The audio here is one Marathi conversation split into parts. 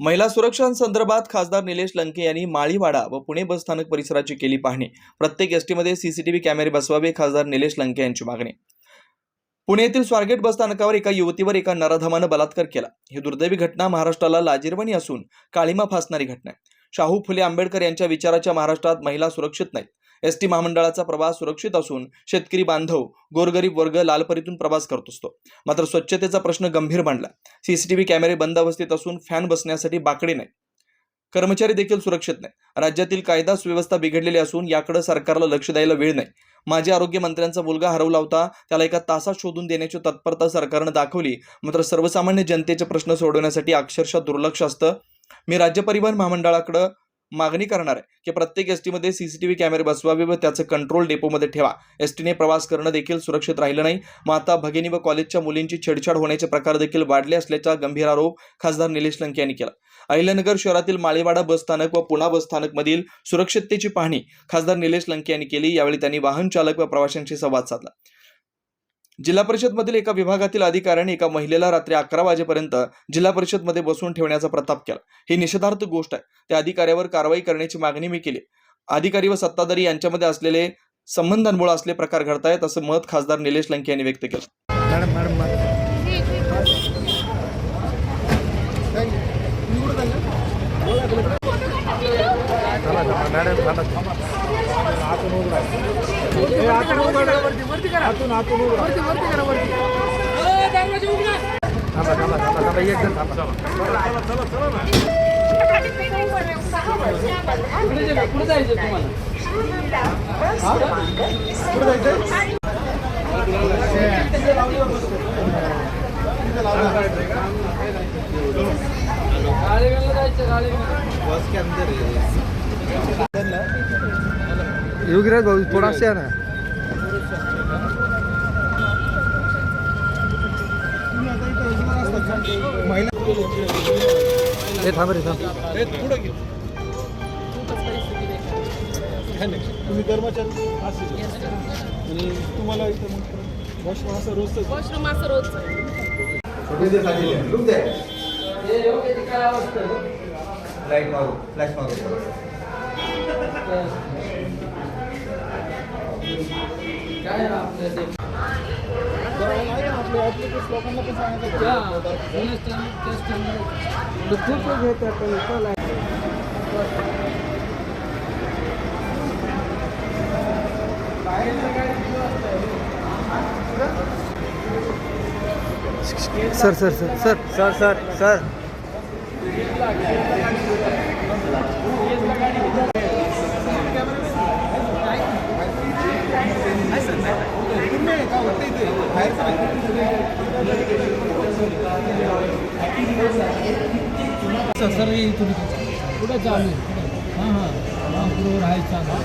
महिला सुरक्षांसंदर्भात खासदार निलेश लंके यांनी माळीवाडा व पुणे बसस्थानक परिसराची केली पाहणी. प्रत्येक एसटीमध्ये सीसीटीव्ही कॅमेरे बसवावे खासदार निलेश लंके यांची मागणी. पुण्यातील येथील स्वारगेट बसस्थानकावर एका युवतीवर एका नराधमानं बलात्कार केला. ही दुर्दैवी घटना महाराष्ट्राला लाजीरवणी असून काळीमा फासणारी घटना आहे. शाहू फुले आंबेडकर यांच्या विचाराच्या महाराष्ट्रात महिला सुरक्षित नाहीत. एस टी महामंडळाचा प्रवास सुरक्षित असून शेतकरी बांधव गोरगरीब वर्ग लालपरीतून प्रवास करत असतो. मात्र स्वच्छतेचा प्रश्न गंभीर मांडला. सीसीटीव्ही कॅमेरे बंद अवस्थेत असून फॅन बसण्यासाठी बाकडे नाही. कर्मचारी देखील सुरक्षित नाही. राज्यातील कायदा सुव्यवस्था बिघडलेली असून याकडे सरकारला लक्ष द्यायला वेळ नाही. माजी आरोग्य मंत्र्यांचा मुलगा हरवला होता. त्याला एका तासात शोधून देण्याची तत्परता सरकारनं दाखवली. मात्र सर्वसामान्य जनतेचे प्रश्न सोडवण्यासाठी अक्षरशः दुर्लक्ष असतं. मी राज्य परिवहन महामंडळाकडं मागणी करणार आहे की प्रत्येक एस टीमध्ये सीसीटीव्ही कॅमेरे बसवावे व त्याचं कंट्रोल डेपोमध्ये ठेवा. एस टीने प्रवास करणं देखील सुरक्षित राहिलं नाही. माता भगिनी व कॉलेजच्या मुलींची छेडछाड होण्याचे प्रकार देखील वाढले असल्याचा गंभीर आरोप खासदार निलेश लंके यांनी केला. अहिल्यानगर शहरातील माळीवाडा बस स्थानक व पुणा बस स्थानकमधील सुरक्षिततेची पाहणी खासदार निलेश लंके यांनी केली. यावेळी त्यांनी वाहन चालक व प्रवाशांशी संवाद साधला. जिल्हा परिषदमधील एका विभागातील अधिकाऱ्याने एका महिलेला रात्री अकरा वाजेपर्यंत जिल्हा परिषदमध्ये बसवून ठेवण्याचा प्रताप केला. ही निषेधार्थ गोष्ट आहे. त्या अधिकाऱ्यावर कारवाई करण्याची मागणी मी केली. अधिकारी व सत्ताधारी यांच्यामध्ये असलेले संबंधांमुळे असले प्रकार घडतायत असं मत खासदार निलेश लंके यांनी व्यक्त केलं. मॅडम आतून आतून उघडा वरती वरती करा वरती. थांबा थांबा थांबा थांबा एक जण थांबा. पुढे जायचं तुम्हाला पुढे जायचं भाऊ थोडासा ना. हे थांब रे थांब. तुम्ही कर्मचारी आणि तुम्हाला इथं मग वॉशरूम असं रोजच. वॉशरूम असं रोजचं. लाइट मारू. फ्लॅश मारू. आपल्या sir sir sir sir. Sir sir sir. Thank you. Sir इथून कुठं चालू हां हां. हां बरोबर आहे चालू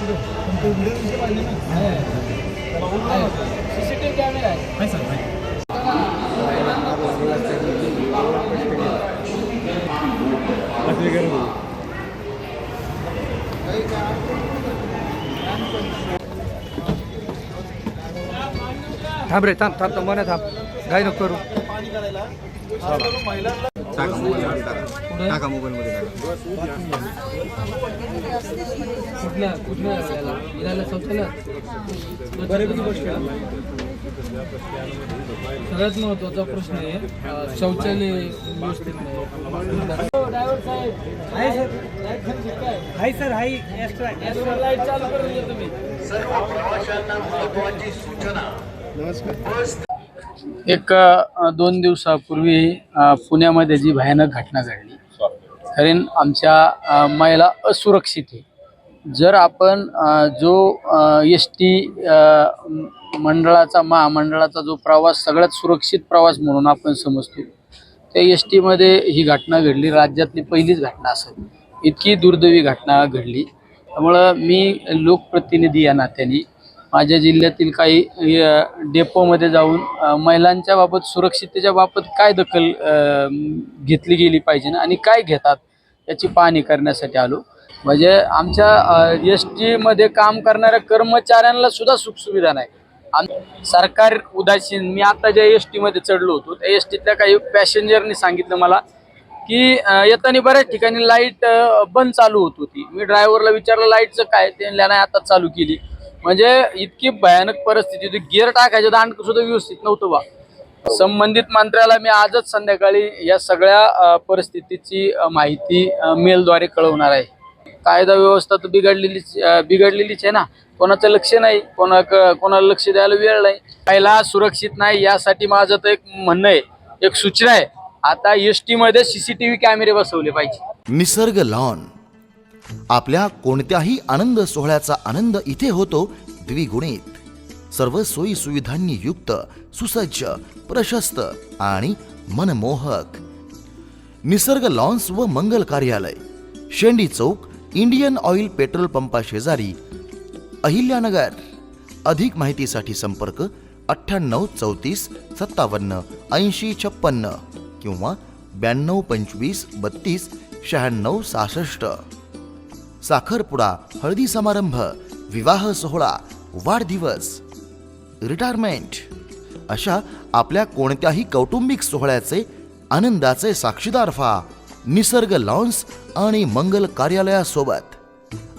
पण तो व्हिडिओ दिसला पाहिजे ना? आहे. C C T V camera आहे सर. थांब रे थांब थांब थांब थांब. काय नको करू. सगळ्यात महत्त्वाचा प्रश्न आहे शौचालय व्यवस्थित hi sir hi extra light चालू करून तुम्ही सर्व प्रवाशांना महत्वाची सूचना. नमस्कार. एक दोन दिवसापूर्वी पुण्यामध्ये जी भयानक घटना घडली कारण आमच्या महिला असुरक्षित आहे. जर आपण जो एस टी मंडळाचा महामंडळाचा जो प्रवास सगळ्यात सुरक्षित प्रवास म्हणून आपण समजतो त्या एस टीमध्ये ही घटना घडली. राज्यातली पहिलीच घटना असेल इतकी दुर्दैवी घटना घडली. त्यामुळं मी लोकप्रतिनिधी या नात्याने माझ्या जिल्ह्यातील काही डेपोमध्ये जाऊन महिलांच्या बाबत सुरक्षिततेच्या बाबत काय दखल घेतली गेली पाहिजे आणि काय घेतात? याची पाहणी करण्यासाठी आलो. म्हणजे आमच्या एस टीमध्ये काम करणाऱ्या कर्मचाऱ्यांना सुद्धा सुखसुविधा नाही. आम- सरकार उदासीन. मी आता ज्या एस टीमध्ये चढलो होतो त्या एस टीतल्या काही पॅसेंजरनी सांगितलं मला की येताना बऱ्याच ठिकाणी लाइट बंद चालू होत होती. मी ड्रायव्हरला विचारलं लाईटचं काय? ते नाही आता चालू केली. म्हणजे इतकी भयानक परिस्थिती होती. गिअर टाकायचं दांड सुद्धा व्यवस्थित नव्हतं बा. संबंधित मंत्र्याला मी आजच संध्याकाळी या सगळ्या परिस्थितीची माहिती मेलद्वारे कळवणार आहे. कायदा व्यवस्था तर बिघडलेलीच बिघडलेलीच आहे ना. कोणाचं लक्ष नाही कोणा कोणाला लक्ष द्यायला वेळ नाही. पहिला सुरक्षित नाही यासाठी माझं तर एक म्हणणं आहे एक सूचना आहे. आता एस टी मध्ये सीसीटीव्ही कॅमेरे बसवले पाहिजे. निसर्ग लॉन आपल्या कोणत्याही आनंद सोहळ्याचा आनंद इथे होतो द्विगुणित. सर्व सोयी सुविधांनी युक्त सुसज्ज प्रशस्त आणि मनमोहक. निसर्ग लॉन्स व मंगल कार्यालय. Shendi Chowk Indian Oil petrol पंपा शेजारी. अहिल्यानगर. अधिक माहितीसाठी संपर्क अठ्ठ्याण्णव चौतीस सत्तावन्न ऐंशी छप्पन्न किंवा ब्याण्णव पंचवीस बत्तीस शहाण्णव सहासष्ट. साखरपुडा हळदी समारंभ विवाह सोहळा वाढदिवस. रिटायरमेंट अशा आपल्या कोणत्याही कौटुंबिक सोहळ्याचे आनंदाचे साक्षीदार व्हा. निसर्ग लॉन्स आणि मंगल कार्यालयासोबत.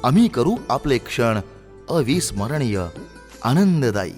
आम्ही करू आपले क्षण अविस्मरणीय आनंददायी.